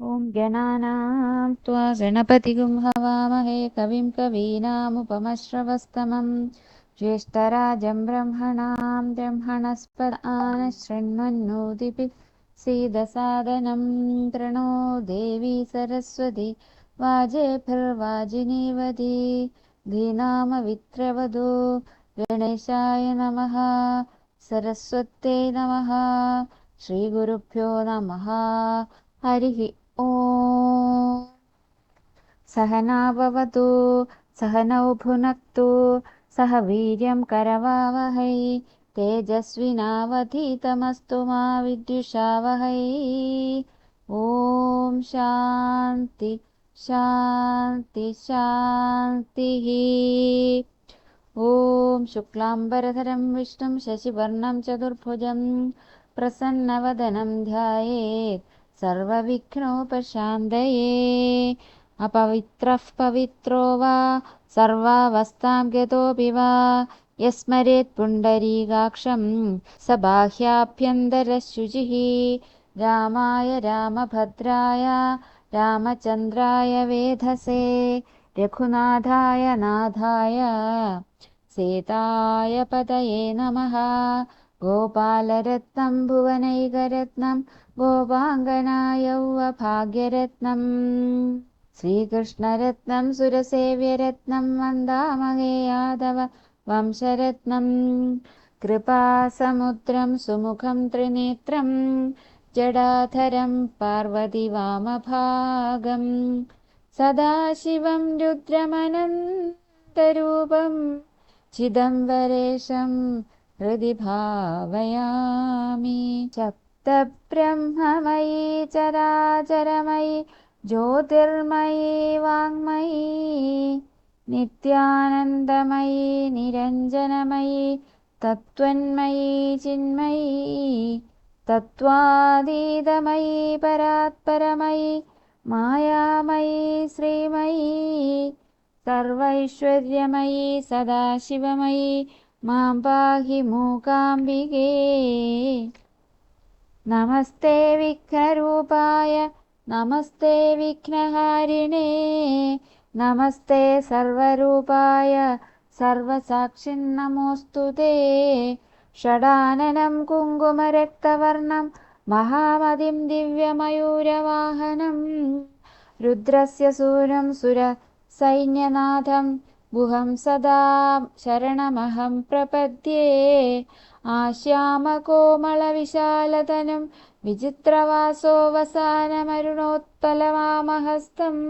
ॐ गणानां त्वा गणपतिगुं हवामहे कविं कवीनामुपमश्रवस्तमं। ज्येष्ठराजं ब्रह्मणां ब्रह्मणस्पद आन शृण्वन्नोदिपि सीदसादनं प्रणो देवी सरस्वती वाजेभिर्वाजिनीवती धीनामवित्रवधू गणेशाय नमः। सरस्वत्यै नमः। श्रीगुरुभ्यो नमः। हरिः ॐ। सहना भवतु सहनौ भुनक्तु सह वीर्यं करवावहै तेजस्विनावधीतमस्तु मा विद्युषावहै। ॐ शान्ति शान्ति शान्तिः। ॐ शुक्लाम्बरधरं विष्णुं शशिवर्णं चतुर्भुजं प्रसन्नवदनं ध्यायेत् सर्वविघ्नोपशान्तये। अपवित्रः पवित्रो वा सर्वावस्थां गतोऽपि वा। यस्मरेत् पुण्डरीकाक्षं स बाह्याभ्यन्तरशुचिः रामाय रामभद्राय रामचन्द्राय वेधसे रघुनाथाय नाथाय। सीताय पतये नमः गोपालरत्नं भुवनैकरत्नं गोपाङ्गनायौवभाग्यरत्नम् श्रीकृष्णरत्नं सुरसेव्यरत्नं वन्दामहे यादव वंशरत्नं कृपासमुद्रं सुमुखं त्रिनेत्रं जडाधरं पार्वतीवामभागं सदाशिवं रुद्रमनन्तरूपं चिदम्बरेशं हृदि भावयामि सप्तब्रह्ममयी चराचरमयि ज्योतिर्मयी वाङ्मयी नित्यानन्दमयी निरञ्जनमयी तत्त्वन्मयी चिन्मयी तत्त्वातीतमयी परात्परमयी मायामयी श्रीमयी सर्वैश्वर्यमयी सदाशिवमयी मां पाहि मूकाम्बिके। नमस्ते विघ्नरूपाय नमस्ते विघ्नहारिणे। नमस्ते सर्वरूपाय सर्वसाक्षिन्नमोऽस्तु ते। षडाननं कुङ्कुमरक्तवर्णं महामतिं दिव्यमयूरवाहनं। रुद्रस्य सूरं सुरसैन्यनाथं गुहं सदा शरणमहं प्रपद्ये आश्यामकोमलविशालतनुं विचित्रवासो वसानमरुणोत्पलवामहस्तम्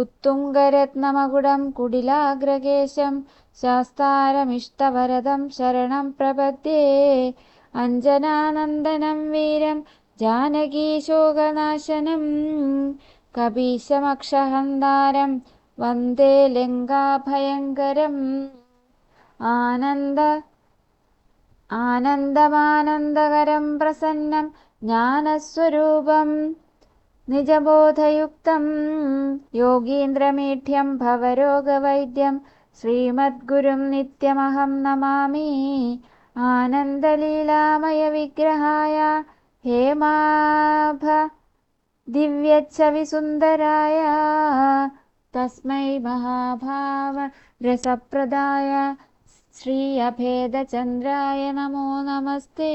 उत्तुङ्गरत्नमकुडं कुडिलाग्रकेशं शास्तारमिष्टवरदं शरणं प्रपद्ये अञ्जनानन्दनं वीरं जानकीशोकनाशनं कपीशमक्षहन्दारं वन्दे लिङ्गाभयङ्करम् आनन्द आनन्दमानन्दकरं प्रसन्नं ज्ञानस्वरूपम्। निजबोधयुक्तं योगीन्द्रमीढ्यं भवरोगवैद्यं। श्रीमद्गुरुं नित्यमहं नमामि। आनन्दलीलामयविग्रहाय हेमाभ दिव्यच्छविसुन्दराय तस्मै महाभावरसप्रदाय श्री अभेदचन्द्राय नमो नमस्ते।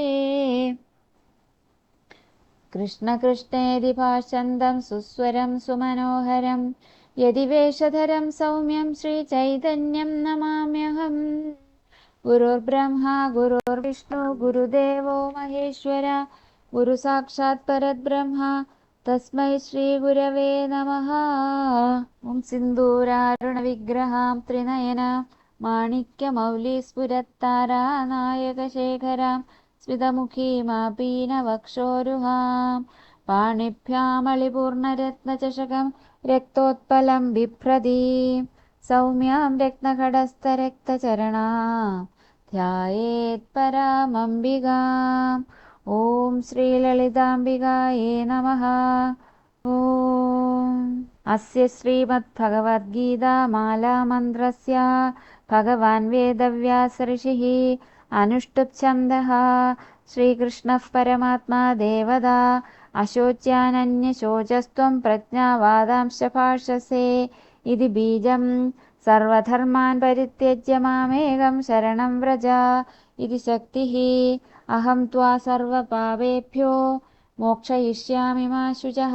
कृष्णकृष्णेदि भाषन्दं सुस्वरं सुमनोहरं यदि वेषधरं सौम्यं श्रीचैतन्यं नमाम्यहम्। गुरुर्ब्रह्मा गुरुर्विष्णु गुरुदेवो महेश्वर गुरुसाक्षात् परद्ब्रह्मा തസ്മൈ ശ്രീഗുരവേ നമ ഓം സിന്ദൂരാരുണവിഗ്രഹാം ത്രിനയന മാണിക്യമൗലീസ്ഫുരത്താരാനായകശേഖരാം സ്മിതമുഖീമാപീനവക്ഷോരുഹാം പാണിഭ്യാമളിപൂർണരത്നചഷകം രക്തോത്പലം ബിഭ്രതീം സൗമ്യാം രത്നഘടസ്ഥരക്തചരണാം ധ്യായേത്പരാമംബികാം ॐ श्रीललिताम्बिकायै नमः। ॐ। अस्य श्रीमद्भगवद्गीतामालामन्त्रस्य भगवान् वेदव्यासऋषिः अनुष्टुप्छन्दः। श्रीकृष्णः परमात्मा देवता अशोच्यानन्यशोचस्त्वं प्रज्ञावादांश्च भाषसे इति बीजं सर्वधर्मान् परित्यज्य मामेकं शरणं व्रज इति शक्तिः अहं त्वा सर्वपापेभ्यो मोक्षयिष्यामि मा शुचः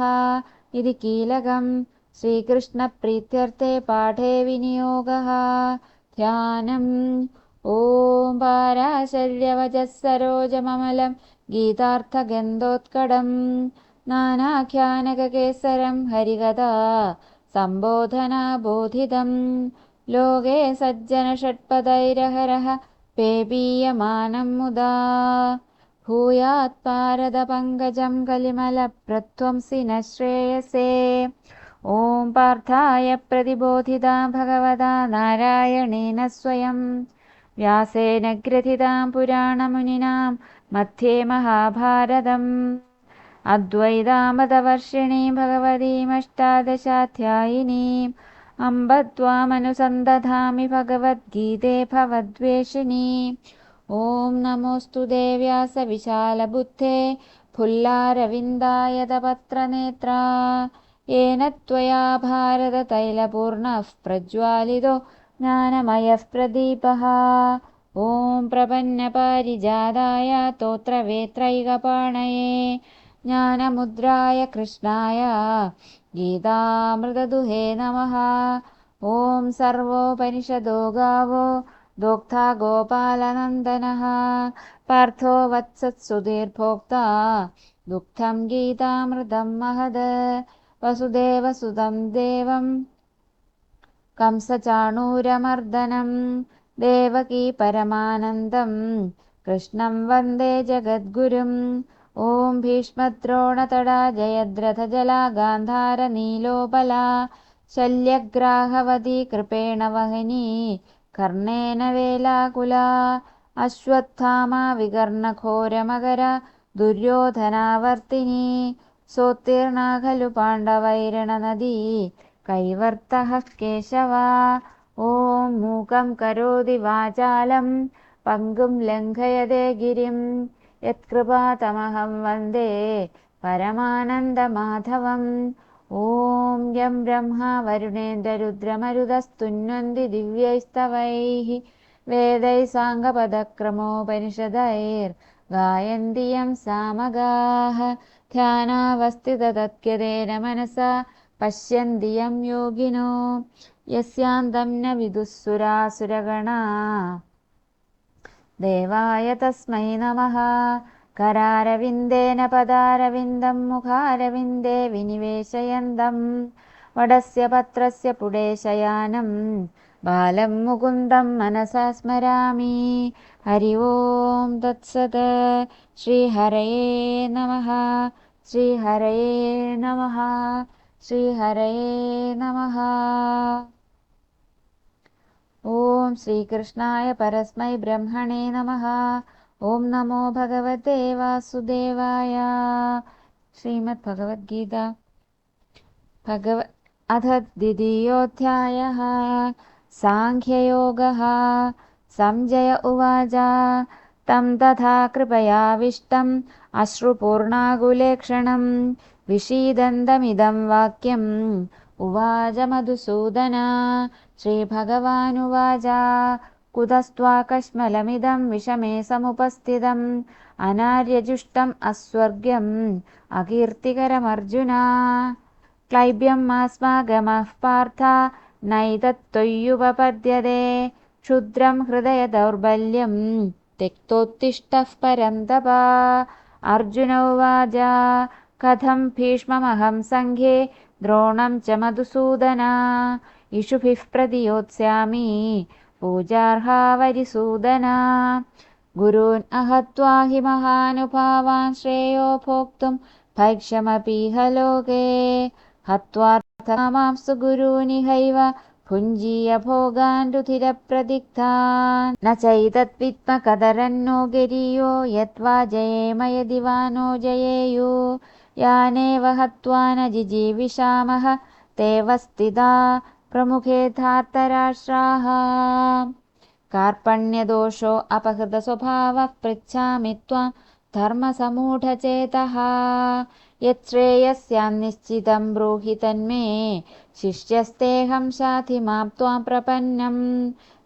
इति कीलकम् श्रीकृष्णप्रीत्यर्थे पाठे विनियोगः। ध्यानम्। ॐ पाराशर्यवचः सरोजममलं गीतार्थगन्धोत्कडम् नानाख्यानककेसरं हरिकथा सम्बोधनाबोधितम्। लोके सज्जनषट्पदैरहरः पेपीयमानं मुदा भूयात्पारदपङ्कजं कलिमलप्रध्वंसि न श्रेयसे। ॐ पार्थाय प्रतिबोधिता भगवता नारायणेन स्वयं। व्यासेन ग्रथितां पुराणमुनिनां मध्ये महाभारतम्। अद्वैतामदवर्षिणी भगवतीमष्टादशाध्यायिनीम् अम्ब त्वामनुसन्दधामि भगवद्गीते भवद्वेषिणी। ॐ नमोऽस्तु देव्यासविशालबुद्धे फुल्लारविन्दायतपत्रनेत्रा येन त्वया भारततैलपूर्णः प्रज्वालितो ज्ञानमयः प्रदीपः। ॐ प्रपन्नपारिजाताय तोत्रवेत्रैकपाणये ज्ञानमुद्राय कृष्णाय गीतामृतदुहे नमः। ॐ सर्वोपनिषदो गावो दोग्धा गोपालनन्दनः। पार्थो दुग्धं गीतामृतं महद। वसुदेवसुतं देवं कंसचाणूरमर्दनं देवकी परमानन्दं। कृष्णं वन्दे जगद्गुरुम् ॐ भीष्मद्रोणतडा जयद्रथजला गान्धारनीलोबला शल्यग्राहवती कृपेण वहिनी कर्णेन वेलाकुला अश्वत्थामा विकर्णघोरमकर दुर्योधनावर्तिनी सोत्तीर्णा खलु पाण्डवैरणनदी कैवर्तः केशव ॐ मूकं करोति वाचालं पङ्गुं लङ्घयते गिरिं यत्कृपातमहं वन्दे परमानन्दमाधवम्। ॐ यं ब्रह्मा वरुणेन्द्ररुद्रमरुदस्तुन्वन्ति दिव्यैस्तवैः। वेदैः साङ्गपदक्रमोपनिषदैर्गायन्ति यं सामगाः। ध्यानावस्थिततत्यदेन मनसा पश्यन्ति यं योगिनो। यस्यान्तं न विदुःसुरासुरगणा देवाय तस्मै नमः। करारविन्देन पदारविन्दं मुखारविन्दे विनिवेशयन्तं वडस्य पत्रस्य पुडेशयानं बालं मुकुन्दं मनसा स्मरामि। हरि ओं तत्सत्। श्रीहरये नमः। श्रीहरये नमः। श्रीहरये नमः ॐ श्रीकृष्णाय परस्मै ब्रह्मणे नमः। ॐ नमो भगवते वासुदेवाय। श्रीमद्भगवद्गीता। भगव अथ द्वितीयोऽध्यायः। साङ्ख्ययोगः। सञ्जय उवाच। तं तथा कृपयाविष्टम् अश्रुपूर्णाकुलेक्षणं विषीदन्तमिदं वाक्यम् उवाच मधुसूदना। श्रीभगवानुवाच। कुतस्त्वाकश्मलमिदं विषमे समुपस्थितम् अनार्यजुष्टम् अस्वर्ग्यम्। अकीर्तिकरमर्जुना। क्लैब्यम् अस्मागमः पार्थ। नैतत्त्वय्युपपद्यते क्षुद्रं हृदयदौर्बल्यम्। त्यक्तोत्तिष्ठः परन्तप अर्जुन उवाच। कथं भीष्ममहं सङ्घे द्रोणं च मधुसूदना इषुभिः प्रतियोत्स्यामि पूजार्हावरिसूदना। गुरून् अहत्वा हि महानुभावान् श्रेयो भोक्तुं भैक्षमपीह लोके। हत्वार्थमांसु गुरूनिहैव भुञ्जीय भोगान् रुधिरप्रदिग्धान् न चैतद्विद्मकदरन्नो गिरियो यत्त्वा जयेम यदि वा नो जयेयु यानेव हत्वा न जिजीविषामः ते स्थिता प्रमुखे धार्तराष्ट्राः कार्पण्यदोषो अपहृतस्वभावः पृच्छामि त्वां धर्मसमूढचेतः। यच्छ्रेयस्यान्निश्चितं ब्रूहि तन्मे शिष्यस्तेऽहं शाधिमां त्वां प्रपन्नं।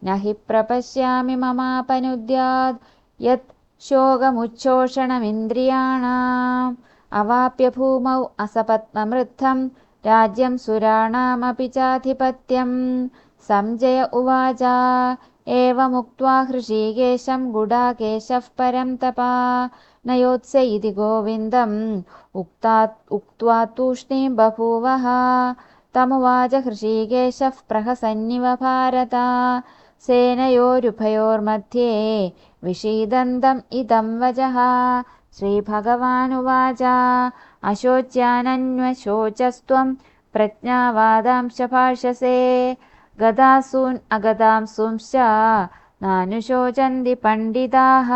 न हि प्रपश्यामि ममापनुद्याद् यत् शोकमुच्छोषणमिन्द्रियाणाम् अवाप्य भूमौ असपत्ममृद्धं राज्यं सुराणामपि चाधिपत्यं सञ्जय उवाच एवमुक्त्वा हृषीकेशं गुडाकेशः परं तपा। नयोत्स्य इति गोविन्दम् उक्ता उक्त्वा तूष्णीं बभूवः। तमुवाच हृषीकेशः प्रहसन्निव भारता। सेनयोरुभयोर्मध्ये विषीदन्तम् इदं वचः श्रीभगवानुवाच। अशोच्यानन्वशोचस्त्वं प्रज्ञावादांश भाषसे गदासून् अगदांसूंश्च नानुशोचन्ति पण्डिताः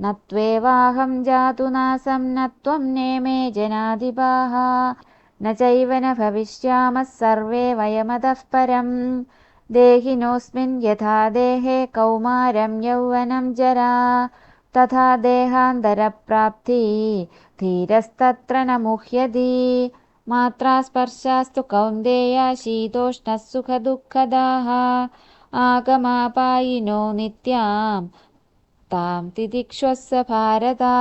न त्वेवाहं जातु नासं न त्वं नेमे जनाधिपाः। न चैव न भविष्यामः सर्वे वयमतः परम्। देहिनोऽस्मिन् यथा देहे कौमारं यौवनं जरा तथा देहान्तरप्राप्ति धीरस्तत्र न मुह्यति मात्रा स्पर्शास्तु कौन्देया शीतोष्णः सुखदुःखदाः आगमापायिनो नित्याम् तां तितिक्ष्वस्य भारता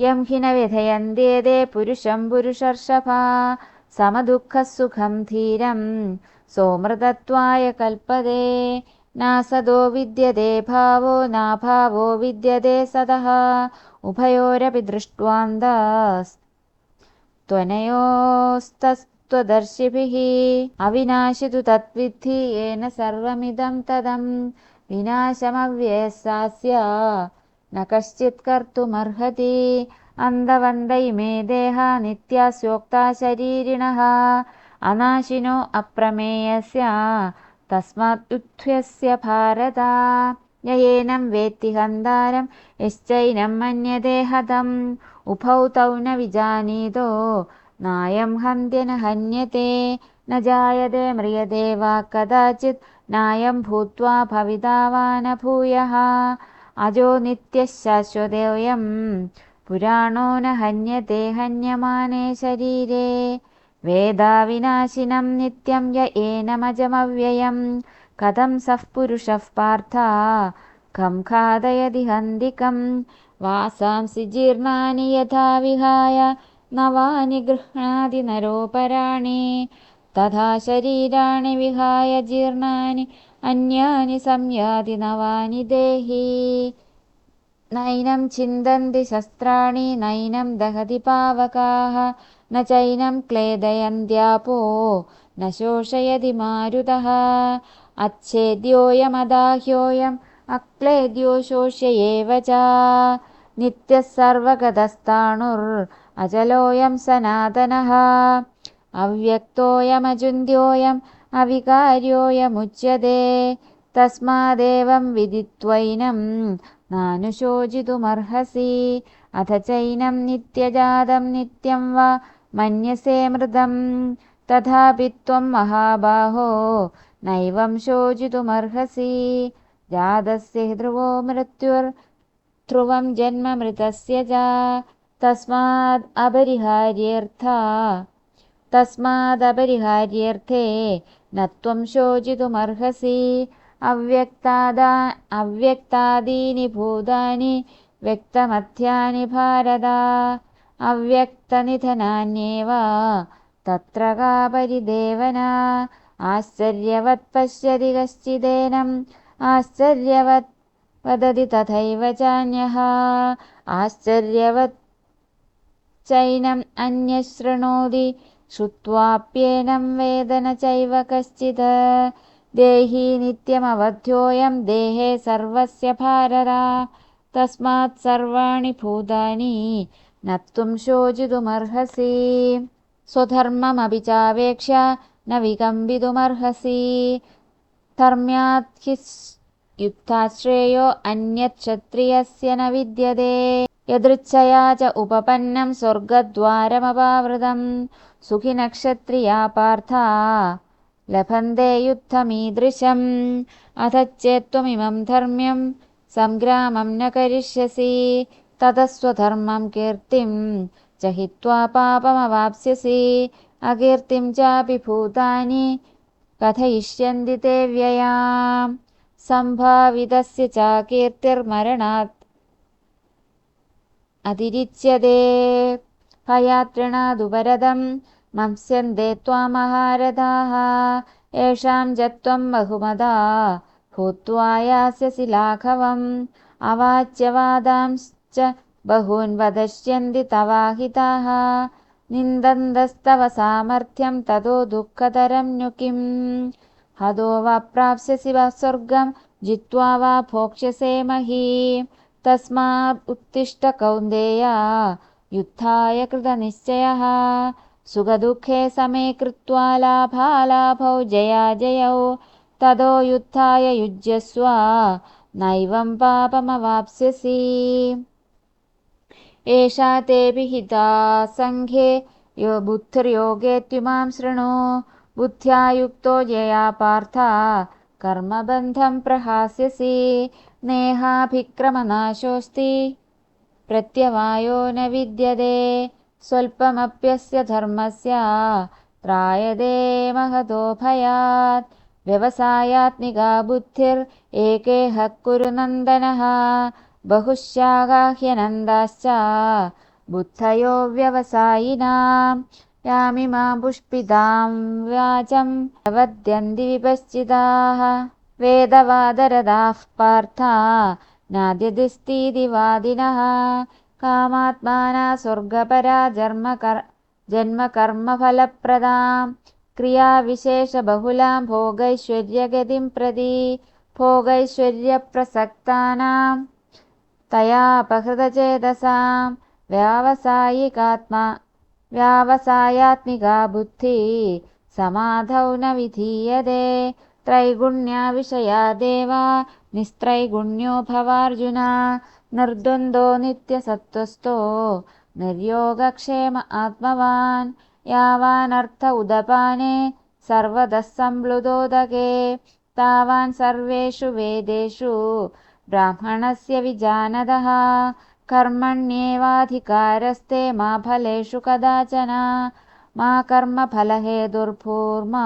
यं हि न व्यथयन्त्येते पुरुषं पुरुषर्षभा समदुःखसुखं धीरं सोमृतत्वाय कल्पते नासदो विद्यते भावो नाभावो विद्यते सदः। उभयोरपि दृष्ट्वान्तस्त्वनयोस्तस्त्वदर्शिभिः अविनाशि तु तद्विद्धि येन सर्वमिदं तदम्। विनाशमव्ययसास्य न कश्चित् कर्तुमर्हति। अन्धवन्द इमे देहा नित्यास्योक्ता शरीरिणः। अनाशिनो अप्रमेयस्य तस्मात् उत्थ्यस्य भारता। येनं वेत्ति हन्तारं यश्चैनं मन्यते हतम् उभौ तौ न विजानीतो नायं हन्त्य न हन्यते। न जायते म्रियते वा कदाचित् नायं भूत्वा भविता वा न भूयः। अजो नित्यः शाश्वतोऽयं पुराणो न हन्यते हन्यमाने शरीरे वेदाविनाशिनं नित्यं य एनमजमव्ययं। कथं सः पुरुषः पार्थ? कं खादयति हन्दिकं वासांसि जीर्णानि यथा विहाय नवानि गृह्णाति नरोपराणि। तथा शरीराणि विहाय जीर्णानि अन्यानि संयाति नवानि देहि। नैनं छिन्दन्ति शस्त्राणि नैनं दहति पावकाः न चैनं क्लेदयन्त्यापो न शोषयति मारुतः। अच्छेद्योऽयमदाह्योऽयम् अक्लेद्यो शोष्य एव च। नित्यः सर्वगतस्ताणुर् अचलोऽयं सनातनः। अव्यक्तोऽयमजुन्द्योऽयम् अविकार्योऽयमुच्यते। तस्मादेवं विदित्वैनं नानुशोचितुमर्हसि। अथ चैनं नित्यजातं नित्यं वा मन्यसे मृदं तथापि त्वं महाबाहो नैवं शोचितुमर्हसि जातस्य ध्रुवो मृत्युर्ध्रुवं जन्ममृतस्य च तस्माद् अपरिहार्यर्था तस्मादपरिहार्यर्थे न त्वं शोचितुमर्हसि अव्यक्तादा अव्यक्तादीनि भूतानि व्यक्तमध्यानि भारदा अव्यक्तनिधनान्येव। तत्र का परिदेवना आश्चर्यवत् पश्यति कश्चिदेनम् आश्चर्यवत् वदति तथैव चान्यः। आश्चर्यवत् चैनम् अन्यः शृणोति श्रुत्वाप्येनं वेद न चैव कश्चित्। देही नित्यमवध्योऽयं देहे सर्वस्य भाररा। तस्मात् सर्वाणि भूतानि न त्वं शोचितुमर्हसि। स्वधर्ममपि चावेक्ष्य न विकम्बितुमर्हसि धर्म्यात् हि युद्धाश्रेयो अन्यच्छत्रियस्य न विद्यते। यदृच्छया च उपपन्नं स्वर्गद्वारमपावृतम्। सुखिनक्षत्रिया पार्था लभन्ते युद्धमीदृशम्। अथ चेत्त्वमिमं धर्म्यं सङ्ग्रामं न करिष्यसि ततः स्वधर्मं कीर्तिं च हित्वा पापमवाप्स्यसि। अकीर्तिं चापि भूतानि कथयिष्यन्ति ते व्ययाम्। सम्भावितस्य च कीर्तिर्मरणात् अतिरिच्यते। भयात्रिणादुपरदं मंस्यन्ते त्वामहारथाः येषां च त्वं बहुमदा भूत्वा यास्यसि लाघवम् अवाच्यवादांश्च बहून् वदष्यन्ति तवाहिताः। निन्दन्तस्तव सामर्थ्यं ततो दुःखतरं नु किम् हतो वा प्राप्स्यसि वा स्वर्गं जित्वा वा भोक्ष्यसे मही। तस्मात् उत्तिष्ठ कौन्देय युद्धाय कृतनिश्चयः। सुखदुःखे समे कृत्वा लाभालाभौ जया जयौ। ततो युद्धाय युज्यस्व नैवं पापमवाप्स्यसि एषा ते विहिता सङ्घे यो बुद्धिर्योगेत्युमां शृणु। बुद्ध्या युक्तो यया पार्थ कर्मबन्धं प्रहास्यसि नेहाभिक्रमनाशोऽस्ति। प्रत्यवायो न विद्यते स्वल्पमप्यस्य धर्मस्य त्रायदे महतो भयात् व्यवसायात्मिका बुद्धिर् एकेह कुरु नन्दनः बहुशागाह्यनन्दाश्च बुद्धयो व्यवसायिनां यामिमां पुष्पितां वाचं वद्यन्ति विपश्चिताः। वेदवादरदाः पार्था नाद्यदिस्तीतिवादिनः कामात्माना स्वर्गपरा जन्मकर्मफलप्रदां क्रियाविशेषबहुलां भोगैश्वर्यगतिं प्रति भोगैश्वर्यप्रसक्तानां तयापहृतचेतसां व्यावसायिकात्मा व्यावसायात्मिका बुद्धिः समाधौ न विधीयते। त्रैगुण्याविषया देवा निस्त्रैगुण्यो भवार्जुन। निर्द्वन्द्वो नित्यसत्त्वस्तो निर्योगक्षेम आत्मवान्। यावानर्थ उदपाने सर्वतः सम्प्लुतोदके तावान् सर्वेषु वेदेषु ब्राह्मणस्य विजानदः। कर्मण्येवाधिकारस्ते मा फलेषु कदाचन। मा कर्मफलहेतुर्भूर्मा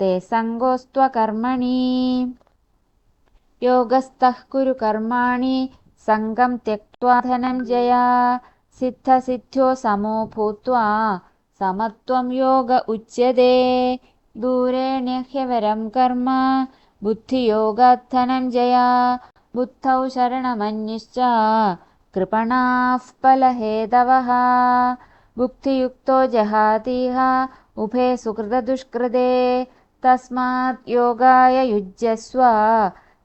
ते सङ्गोस्त्वकर्मणि योगस्थः कुरु कर्माणि सङ्गं त्यक्त्वा धनञ्जया सिद्धसिद्ध्यो समो भूत्वा समत्वं योग उच्यते। दूरेण्यह्यवरं कर्म बुद्धियोगात् धनञ्जया बुद्धौ शरणमन्युश्च कृपणाः फलहेतवः बुद्धियुक्तो जहातीह उभे सुकृतदुष्कृते तस्मात् योगाय युज्यस्व।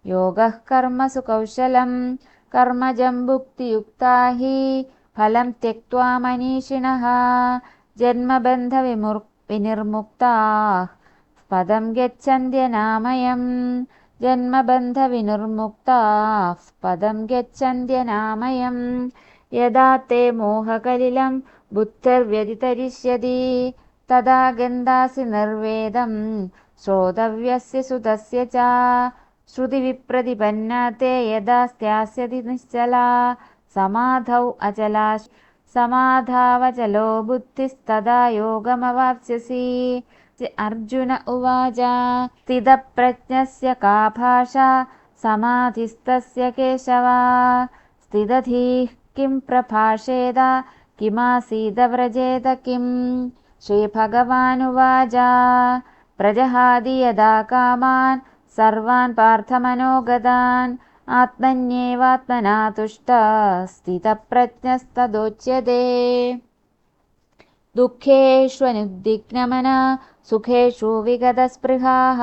योगः कर्मसु कौशलं कर्मजं भुक्तियुक्ता हि फलं त्यक्त्वा मनीषिणः। जन्मबन्धविमुर् विनिर्मुक्ताः। पदं गच्छन्त्यनामयम् जन्मबन्धविनिर्मुक्ताः पदं गच्छन्त्यनामयम् यदा ते मोहकलिलं बुद्धिर्व्यतितरिष्यति तदा गन्धासि निर्वेदं श्रोतव्यस्य सुतस्य च। श्रुतिविप्रतिपन्ना ते यदा स्यास्यति निश्चला समाधौ अचला। समाधावचलो बुद्धिस्तदा योगमवाप्स्यसि अर्जुन उवाच। स्थितप्रज्ञस्य का भाषा समाधिस्तस्य केशव। स्थितधीः किं प्रभाषेद किमासीदव्रजेत किम्? श्रीभगवानुवाच। प्रजहादि यदा कामान् सर्वान् पार्थमनोगतान् आत्मन्येवात्मना तुष्टः स्थितप्रज्ञस्तदोच्यते। दुःखेष्वनुद्विग्नमना सुखेषु विगतस्पृहाः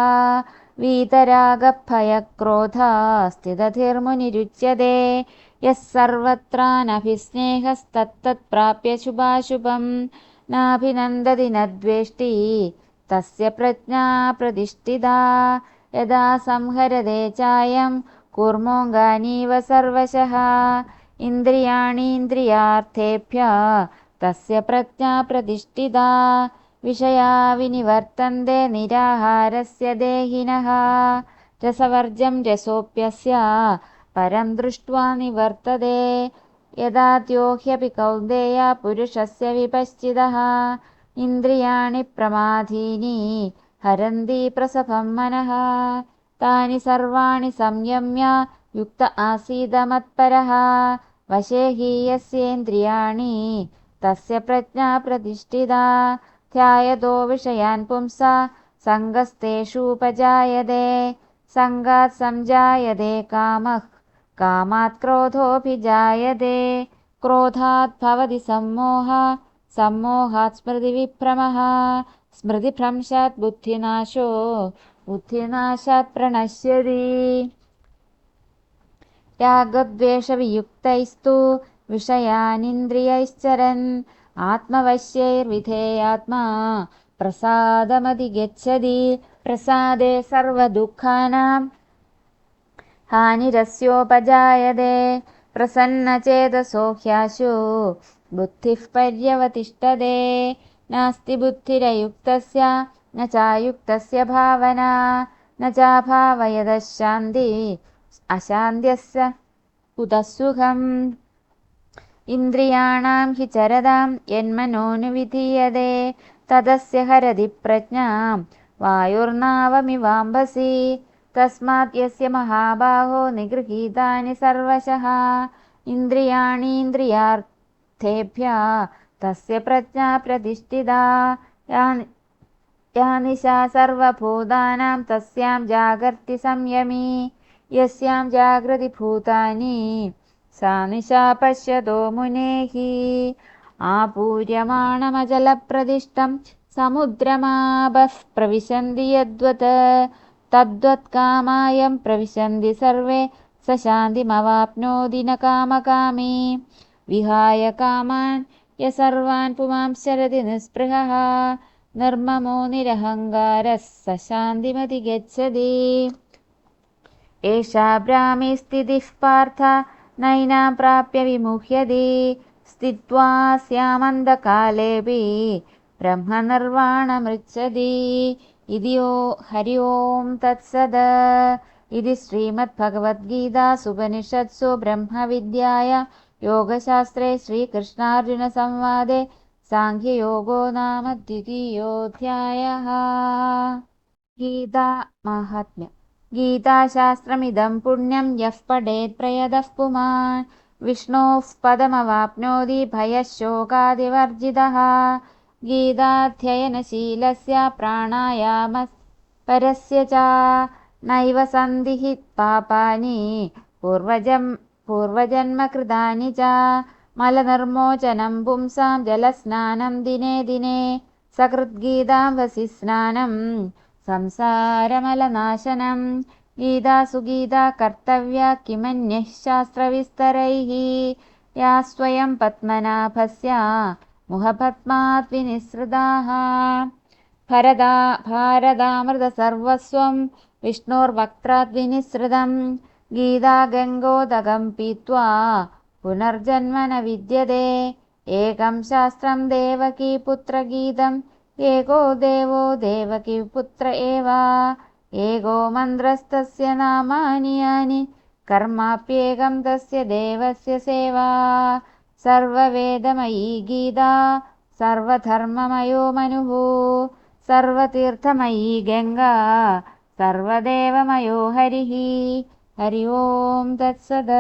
वीतरागभयक्रोधा स्थितधिर्मुनिरुच्यते यः सर्वत्रानभिस्नेहस्तत्तत्प्राप्य शुभाशुभं नाभिनन्दति न द्वेष्टि। तस्य प्रज्ञा प्रतिष्ठिता। यदा संहरते चायं कुर्मोऽङ्गानीव सर्वशः। इन्द्रियाणीन्द्रियार्थेभ्यः तस्य प्रज्ञा प्रतिष्ठिता विषया विनिवर्तन्ते निराहारस्य देहिनः। रसवर्जं रसोऽप्यस्य परं दृष्ट्वा निवर्तते। यदात्यो ह्यपि कौन्देय पुरुषस्य विपश्चिदः इन्द्रियाणि प्रमाधीनि हरन्ति प्रसभं मनः। तानि सर्वाणि संयम्य युक्त आसीदमत्परः वशे हि यस्येन्द्रियाणि तस्य प्रज्ञा प्रतिष्ठिता ध्यायतो विषयान् पुंसा सङ्गस्तेषूपजायते सङ्गात् सञ्जायते कामः कामात् क्रोधोऽभिजायते क्रोधात् भवति सम्मोह सम्मोहात् स्मृतिविभ्रमः स्मृतिभ्रंशात् बुद्धिनाशो बुद्धिनाशात् प्रणश्यति। त्यागद्वेषवियुक्तैस्तु विषयानिन्द्रियैश्चरन् आत्मवश्यैर्विधेयात्मा प्रसादमधिगच्छति प्रसादे सर्वदुःखानां हानिरस्योपजायते प्रसन्नचेतसो ह्याशु बुद्धिः पर्यवतिष्ठते नास्ति बुद्धिरयुक्तस्य न चायुक्तस्य भावना न चाभावयदशान्ति अशान्त्यस्य कुतः सुखम् इन्द्रियाणां हि चरदां यन्मनोनुविधीयते तदस्य हरति प्रज्ञां। वायुर्नावमिवाम्भसि। तस्मात् यस्य महाबाहो निगृहीतानि सर्वशः। इन्द्रियाणीन्द्रियार्थेभ्यः तस्य प्रज्ञा प्रतिष्ठिता। या निशा सर्वभूतानां तस्यां जागर्ति संयमी। यस्यां जागृतिभूतानि सा निशा पश्यतो मुनेः आपूर्यमाणमजलप्रदिष्टं समुद्रमापः प्रविशन्ति यद्वत् तद्वत्कामायं प्रविशन्ति सर्वे स शान्तिमवाप्नोति न कामकामी। विहाय कामान् य सर्वान् पुमांश्चरति निःस्पृहः निर्ममो निरहङ्गारः स शान्तिमधिगच्छति एषा ब्राह्मी स्थितिः पार्थ नैनां प्राप्य विमुह्यति स्थित्वा स्यामन्धकालेऽपि ब्रह्मनिर्वाणमृच्छति इति ओ हरि ओं तत्सद। इति श्रीमद्भगवद्गीतासुपनिषत्सु ब्रह्मविद्याय योगशास्त्रे श्रीकृष्णार्जुनसंवादे साङ्ख्ययोगो नाम द्वितीयोऽध्यायः। गीतामाहात्म्य गीताशास्त्रमिदं पुण्यं यः पठेत् प्रयतः पुमान्। विष्णोः पदमवाप्नोति भयशोकादिवर्जितः। गीताध्ययनशीलस्य प्राणायामपरस्य च नैव सन्धिः पापानि। पूर्वजं पूर्वजन्मकृतानि च मलनिर्मोचनं पुंसां जलस्नानं दिने दिने। सकृद्गीतां वसि स्नानं संसारमलनाशनं गीता सुगीता कर्तव्या किमन्यः शास्त्रविस्तरैः। या स्वयं पद्मनाभस्य मुहपद्मात् विनिसृताः भरदा भारदामृतसर्वस्वं विष्णोर्वक्त्राद् विनिसृतं गीता गङ्गोदगं पीत्वा पुनर्जन्म न विद्यते। एकं शास्त्रं देवकीपुत्रगीतम् एको देवो देवकीपुत्र एव एको मन्त्रस्तस्य नामानि यानि कर्माप्येकं तस्य देवस्य सेवा सर्ववेदमयी गीता सर्वधर्ममयो मनुः सर्वतीर्थमयी गङ्गा सर्वदेवमयो हरिः हरि ओं तत्सद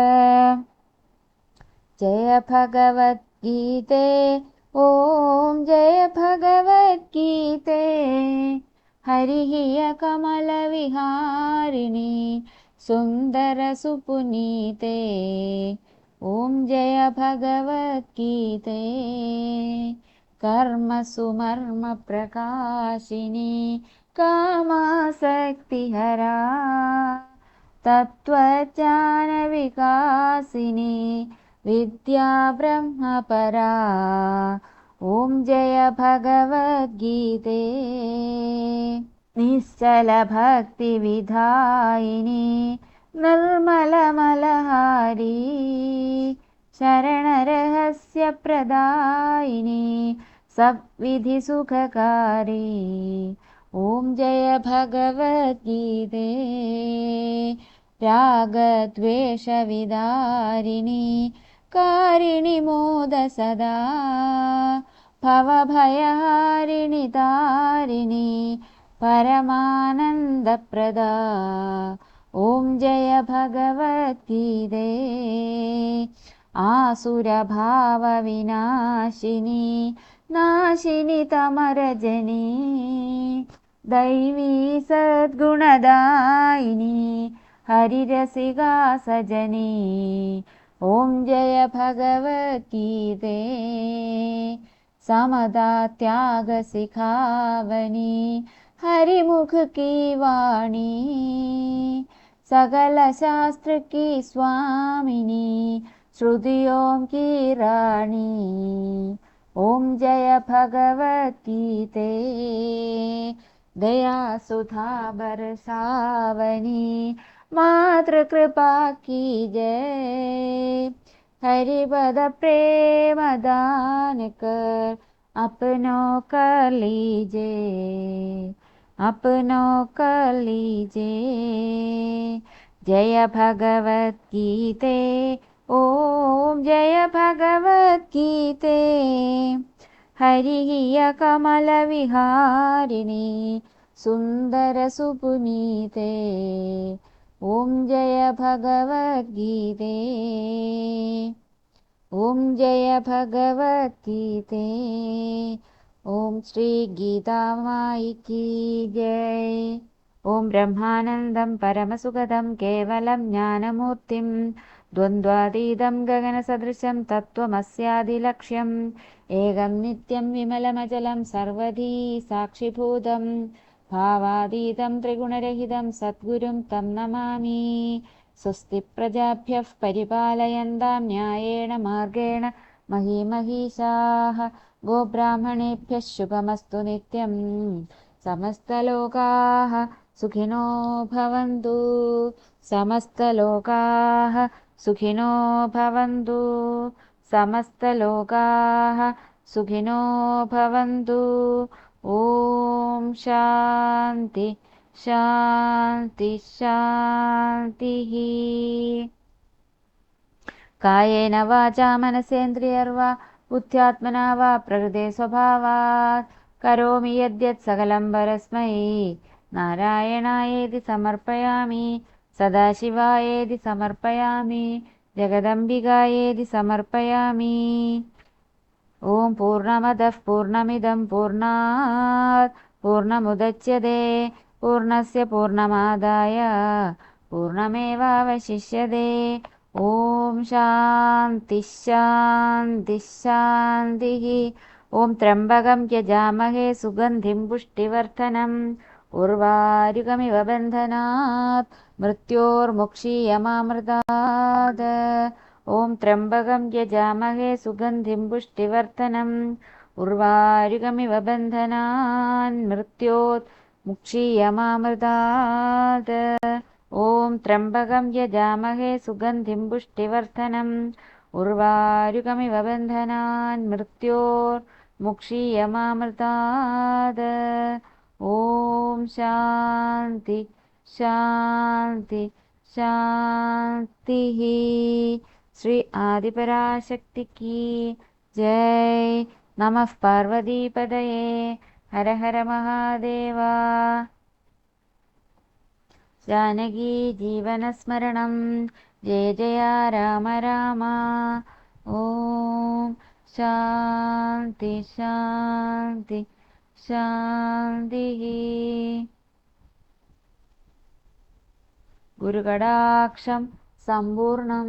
जय भगवद्गीते ॐ जय भगवद्गीते। हरिः कमलविहारिणि सुन्दरसुपुनीते। ॐ जय भगवद्गीते। कर्मसुमर्मप्रकाशिनी कामासक्तिहरा तत्त्वज्ञानविकासिनी विद्या ब्रह्मपरा ॐ जय भगवद्गीते। निश्चलभक्तिविधायिनी निर्मलमलहारी शरणरहस्यप्रदायिनी सविधिसुखकारी ॐ जय भगवद्गीते। रागद्वेषविदारिणी कारिणि मोद सदा भवभयहारिणि तारिणि परमानन्दप्रदा। ॐ जय भगवद्गीते। आसुरभावविनाशिनी नाशिनि तमरजनी दैवी सद्गुणदायिनी हरिरसिका सजनी ॐ जय भगवद्गीते। समदा त्यागशिखावनी हरिमुख की वाणी। सकलशास्त्र की स्वामिनी। श्रुतियों की राणी ॐ जय भगवद्गीते। दया सुधा बरसावनी मातृकृपा की जय हरिपद प्रेम दान कर अपनो कर लीजे अपनो कर लीजे जय भगवद्गीते ॐ जय भगवद्गीते हरिः कमलविहारिणि सुन्दरसुपुनीते ॐ जय भगवद्गीते। ॐ जय भगवद्गीते। ॐ श्रीगीतामायि की जय। ॐ ब्रह्मानन्दं परमसुगदं केवलं ज्ञानमूर्तिं। द्वन्द्वातीतं गगनसदृशं तत्त्वमस्यादिलक्ष्यम्। एकं नित्यं विमलमचलं सर्वधी साक्षिभूतं भावातीतं त्रिगुणरहितं सद्गुरुं तं नमामि। स्वस्ति प्रजाभ्यः परिपालयन्तां न्यायेण मार्गेण महीमहीषाः। गोब्राह्मणेभ्यः शुभमस्तु नित्यं समस्तलोकाः सुखिनो भवन्तु। समस्तलोकाः सुखिनो भवन्तु। समस्तलोकाः सुखिनो भवन्तु ॐ शान्ति शान्ति शान्तिः। कायेन वाचा मनसेन्द्रियर्वा बुद्ध्यात्मना वा प्रकृते स्वभावात्। करोमि यद्यत् सकलं परस्मै। नारायणायेति समर्पयामि सदाशिवायेति समर्पयामि जगदम्बिकायेति समर्पयामि ॐ पूर्णमदः पूर्णमिदं पूर्णात् पूर्णमुदच्यते पूर्णस्य पूर्णमादाय पूर्णमेवावशिष्यते। ॐ शान्तिः शान्तिः शान्तिः। ॐ त्र्यम्बकं यजामहे सुगन्धिं पुष्टिवर्धनम्। उर्वारुकमिव बन्धनात् मृत्योर्मुक्षीयमामृतात् ॐ त्र्यम्बकं यजामहे सुगन्धिं पुष्टिवर्धनम् उर्वारुकमिव बन्धनान् मृत्योत् मुक्षीयमामृतात्। ॐ त्र्यम्बकं यजामहे सुगन्धिं पुष्टिवर्धनम् उर्वारुकमिव बन्धनान् मृत्योर्मुक्षीयमामृतात् ॐ शान्ति शान्ति शान्तिः श्री आदिपराशक्ति की जय। नमः पार्वतीपदये हर हर महादेवा। जानकी जीवनस्मरणं। जय जय राम राम। ॐ शान्ति शान्ति शान्तिः। गुरुकडाक्षं സമ്പൂർണം